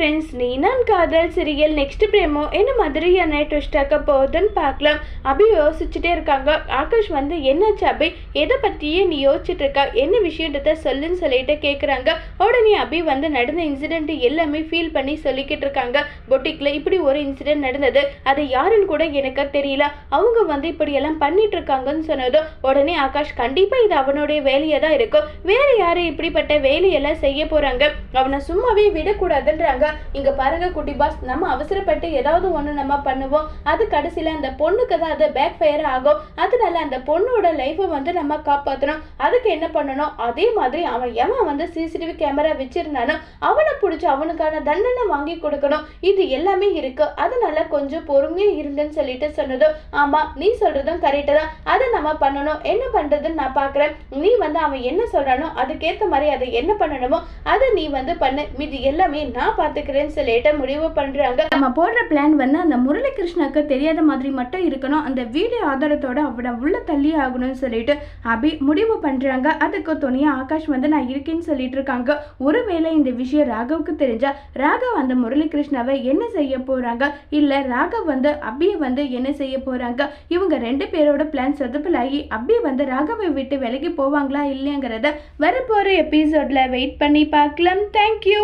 Friends நீ நான் காதல் சீரியல் நெக்ஸ்ட் பிரேமோ என்ன மாதிரியான ட்விஸ்ட் ஆக்க போகுதுன்னு பார்க்கலாம் அபி யோசிச்சுட்டே இருக்காங்க ஆகாஷ் வந்து என்னாச்சு அபி எதை பற்றியே நீ யோசிச்சுட்டு இருக்கா என்ன விஷயத்தை சொல்லுன்னு சொல்லிட்டு கேட்குறாங்க உடனே அபி வந்து நடந்த இன்சிடெண்ட் எல்லாமே ஃபீல் பண்ணி சொல்லிக்கிட்டு இருக்காங்க பொட்டிக்கில் இப்படி ஒரு இன்சிடெண்ட் நடந்தது அது யாருன்னு கூட எனக்கு தெரியல அவங்க வந்து இப்படி எல்லாம் பண்ணிட்டு இருக்காங்கன்னு சொன்னதும் உடனே ஆகாஷ் கண்டிப்பாக இது அவனுடைய வேலையாக தான் இருக்கும் வேற யாரும் இப்படிப்பட்ட வேலையெல்லாம் செய்ய போகிறாங்க அவனை சும்மாவே விடக்கூடாதுன்றாங்க இங்க பாருங்க குட்டி பாஸ் நம்ம அவசரப்பட்டு ஏதாவது ஒண்ணு நம்ம பண்ணுவோம். அது கடைசியில அந்த பொண்ணுக்கு தான் அது பேக் ஃபயர் ஆகும். அதனால அந்த பொண்ணோட லைஃபை வந்து நம்ம காப்பாற்றணும் அதுக்கு என்ன பண்ணணும்? அதே மாதிரி அவன் எவன் வந்து சிசிடிவி கேமரா வச்சிருந்தானோ அவனை பிடிச்சி அவனுக்கான தண்டனை வாங்கி கொடுக்கணும். இது எல்லாமே இருக்கு. அதனால கொஞ்சம் பொறுமையா இருங்கன்னு சொல்லிட்டு சொன்னதும் ஆமா நீ சொல்றதும் கரெக்டு தான். அதை நம்ம பண்ணணும். என்ன பண்றதுன்னு நான் பாக்குறேன். நீ வந்து அவன் என்ன சொல்றானோ அதுக்கேத்த மாதிரி அதை என்ன பண்ணணுமோ அதை நீ வந்து பண்ணு. மீது எல்லாமே நான் பார்த்து பார்த்துக்கிறேன்னு சொல்லிட்டு முடிவு பண்றாங்க. நம்ம போடுற பிளான் வந்து அந்த முரளிகிருஷ்ணாக்கு தெரியாத மாதிரி மட்டும் இருக்கணும். அந்த வீடியோ ஆதாரத்தோட அவனை உள்ள தள்ளி ஆகணும்னு சொல்லிட்டு அபி முடிவு பண்றாங்க. அதுக்கு துணியாக ஆகாஷ் வந்து நான் இருக்கேன்னு சொல்லிட்டு இருக்காங்க. ஒருவேளை இந்த விஷயம் ராகவுக்கு தெரிஞ்சா ராகவ் அந்த முரளிகிருஷ்ணாவை என்ன செய்ய போறாங்க? இல்லை ராகவ் வந்து அபியை வந்து என்ன செய்ய போறாங்க? இவங்க ரெண்டு பேரோட பிளான் சொதப்பலாகி அபி வந்து ராகவை விட்டு விலகி போவாங்களா இல்லையாங்கிறத வரப்போகிற எபிசோட்ல வெயிட் பண்ணி பார்க்கலாம். தேங்க்யூ